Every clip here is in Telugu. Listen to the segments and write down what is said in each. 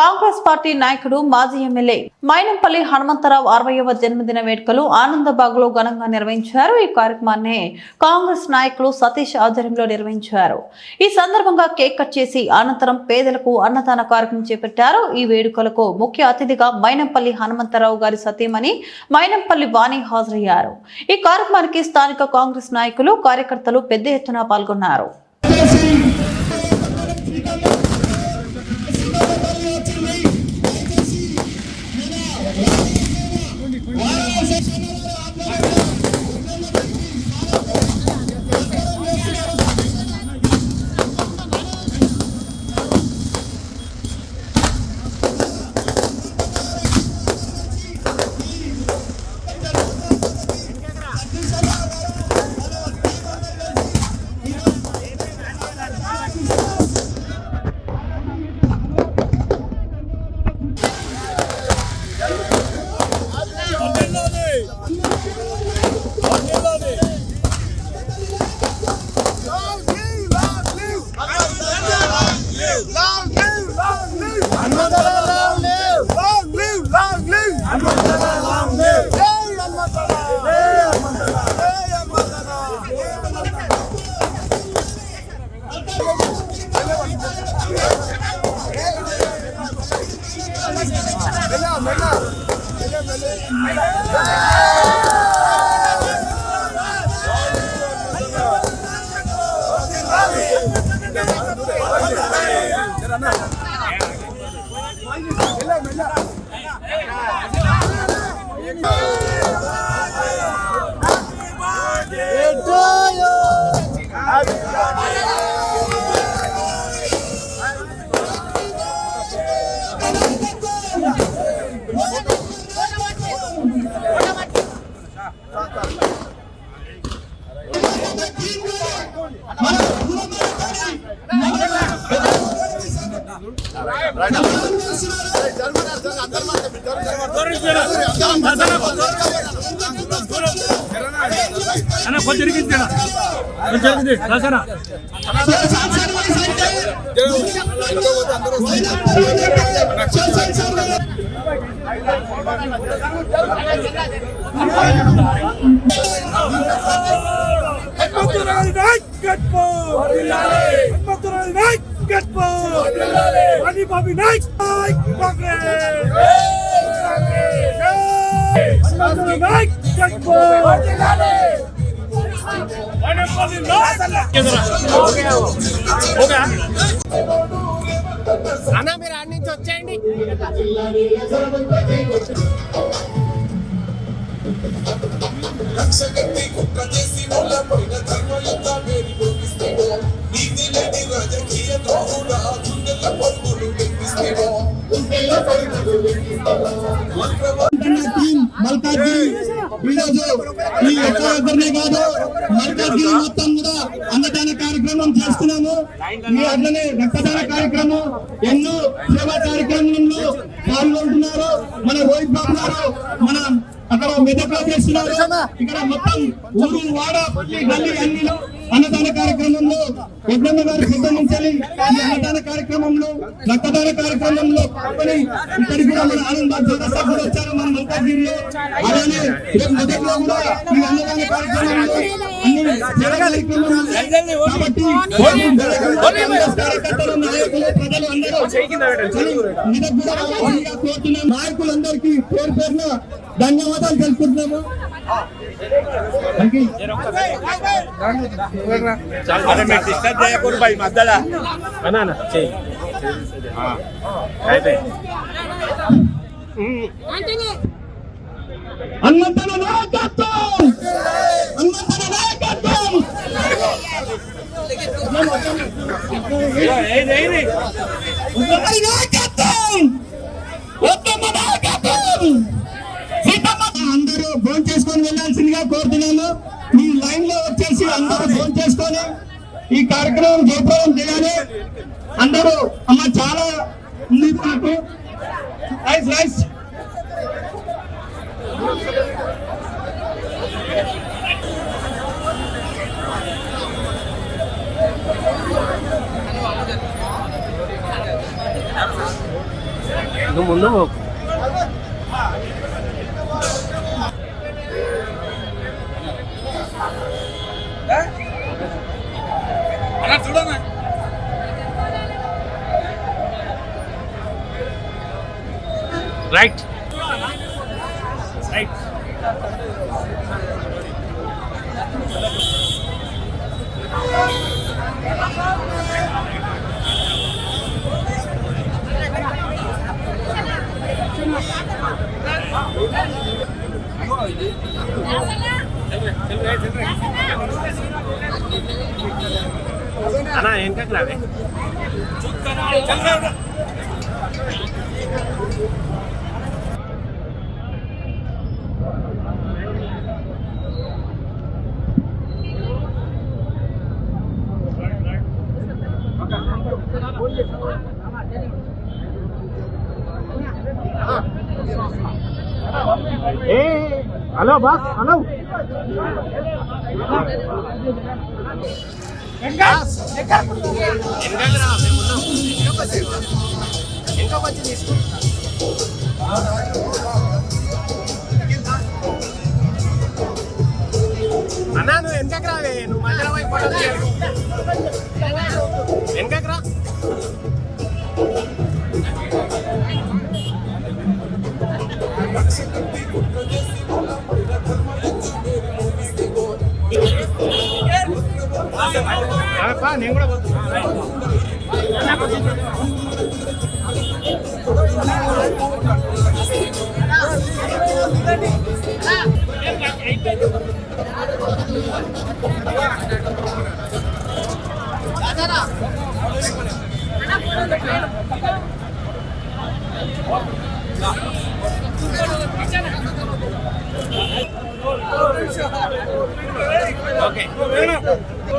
కాంగ్రెస్ పార్టీ నాయకుడు మాజీ ఎమ్మెల్యే మైనంపల్లి హనుమంతరావు అరవయవ జన్మదిన వేడుకలు ఆనందబాగ్లో ఘనంగా నిర్వహించారు. ఈ కార్యక్రమాన్ని కాంగ్రెస్ నాయకులు సతీష్ ఆధ్వర్యంలో నిర్వహించారు. ఈ సందర్భంగా కేక్ కట్ చేసి అనంతరం పేదలకు అన్నదాన కార్యక్రమం చేపట్టారు. ఈ వేడుకలకు ముఖ్య అతిథిగా మైనంపల్లి హనుమంతరావు గారి సతీమణి మైనంపల్లి వాణి హాజరయ్యారు. ఈ కార్యక్రమానికి స్థానిక కాంగ్రెస్ నాయకులు కార్యకర్తలు పెద్ద ఎత్తున పాల్గొన్నారు. అన్న కొంచెం ఇరిగింది కొంచెం ఇరిగింది దసరా హనుమంతురాలి నాయకత్వం! హనుమంతురాలి నాయకత్వం అని బాబి నాయక్ అన్న మీరు ఆడి నుంచి వచ్చేయండి లక్షగట్టి కుట్ర చేసి వాళ్ళ పోయిన ధర్మయుద్ధ మల్కాజ్గిరి ఈరోజు ఈ ఒక్క ఒక్కరినే కాదు మల్కాజ్గిరి మొత్తం కూడా అన్నదాన కార్యక్రమం చేస్తున్నాము. ఈ అట్లనే రక్తదాన కార్యక్రమం ఎన్నో సేవా కార్యక్రమంలో పాల్గొంటున్నారు. మన రోహిత్ బాబు గారు మన అక్కడ మెదక్లో చేస్తున్నారు. ఇక్కడ మొత్తం ఊరు వాడ పల్లి గల్లీ అన్నిలో అన్నదాన కార్యక్రమంలో ఉద్యమ గారి పెద్ద ఈ అన్నదాన కార్యక్రమంలో రక్తదాన కార్యక్రమంలో పాల్గొని ఇక్కడికి కూడా మన ఆనంద జగస్తా కూడా వచ్చారు మన మల్కాజ్గిరిలో అలానే రేపు మొదట్లో కూడా ఈ అన్నదాన కార్యక్రమంలో అన్ని సేవా కాబట్టి కార్యకర్తలు నాయకులు ప్రజలు అందరూ కోరుతున్నాం. నాయకులందరికీ పేరు పేరున ధన్యవాదాలు తెలుపుతున్నాము अरे मैं कृष्णा जय करू भाई मसाला बना ना चाहिए हाँ खाते अन्नतन नायकत्वम अन्नतन नायकत्वम अन्नतन नायकत्वम అందరూ చేసుకొని ఈ కార్యక్రమం జయప్రదం చేయాలి. అందరూ అమ్మ చాలా ఉంది నాకు. రైస్ రైస్ ముందు రైట్ రైట్ అన్నా వెనకకి రావే హలో బాస్ హలో. అన్నా నువ్వు వెనకకి రావే నువ్వు మధ్యలో. వెనకకి రా. నేను కూడా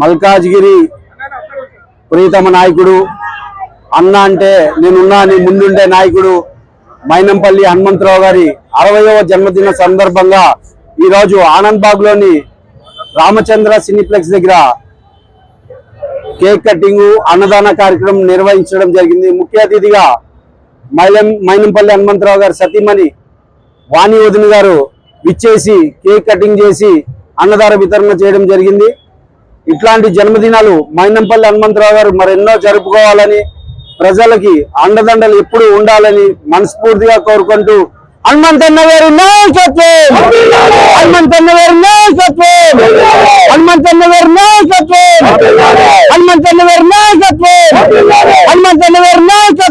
మల్కాజ్గిరి ప్రియతమ నాయకుడు. అన్న అంటే నేనున్నా నీ ముందుండే నాయకుడు మైనంపల్లి హనుమంతరావు గారి అరవయవ జన్మదిన సందర్భంగా ఈరోజు ఆనంద్లోని రామచంద్ర సినీప్లెక్స్ దగ్గర కేక్ కటింగ్ అన్నదాన కార్యక్రమం నిర్వహించడం జరిగింది. ముఖ్య అతిథిగా మైలం మైనంపల్లి హనుమంతరావు గారి సతీమణి వాణి వదిన గారు విచ్చేసి కేక్ కటింగ్ చేసి అన్నదాన వితరణ చేయడం జరిగింది. ఇట్లాంటి జన్మదినాలు మైనంపల్లి హనుమంతరావు గారు మరెన్నో జరుపుకోవాలని ప్రజలకి అండదండలు ఎప్పుడు ఉండాలని మనస్ఫూర్తిగా కోరుకుంటూ హనుమంతన్న గారి నాయకత్వం! హనుమంతన్న గారి నాయకత్వం! హనుమంతన్న గారి నాయకత్వం! హనుమంతన్న గారి నాయకత్వం! హనుమంతన్న గారి నాయకత్వం!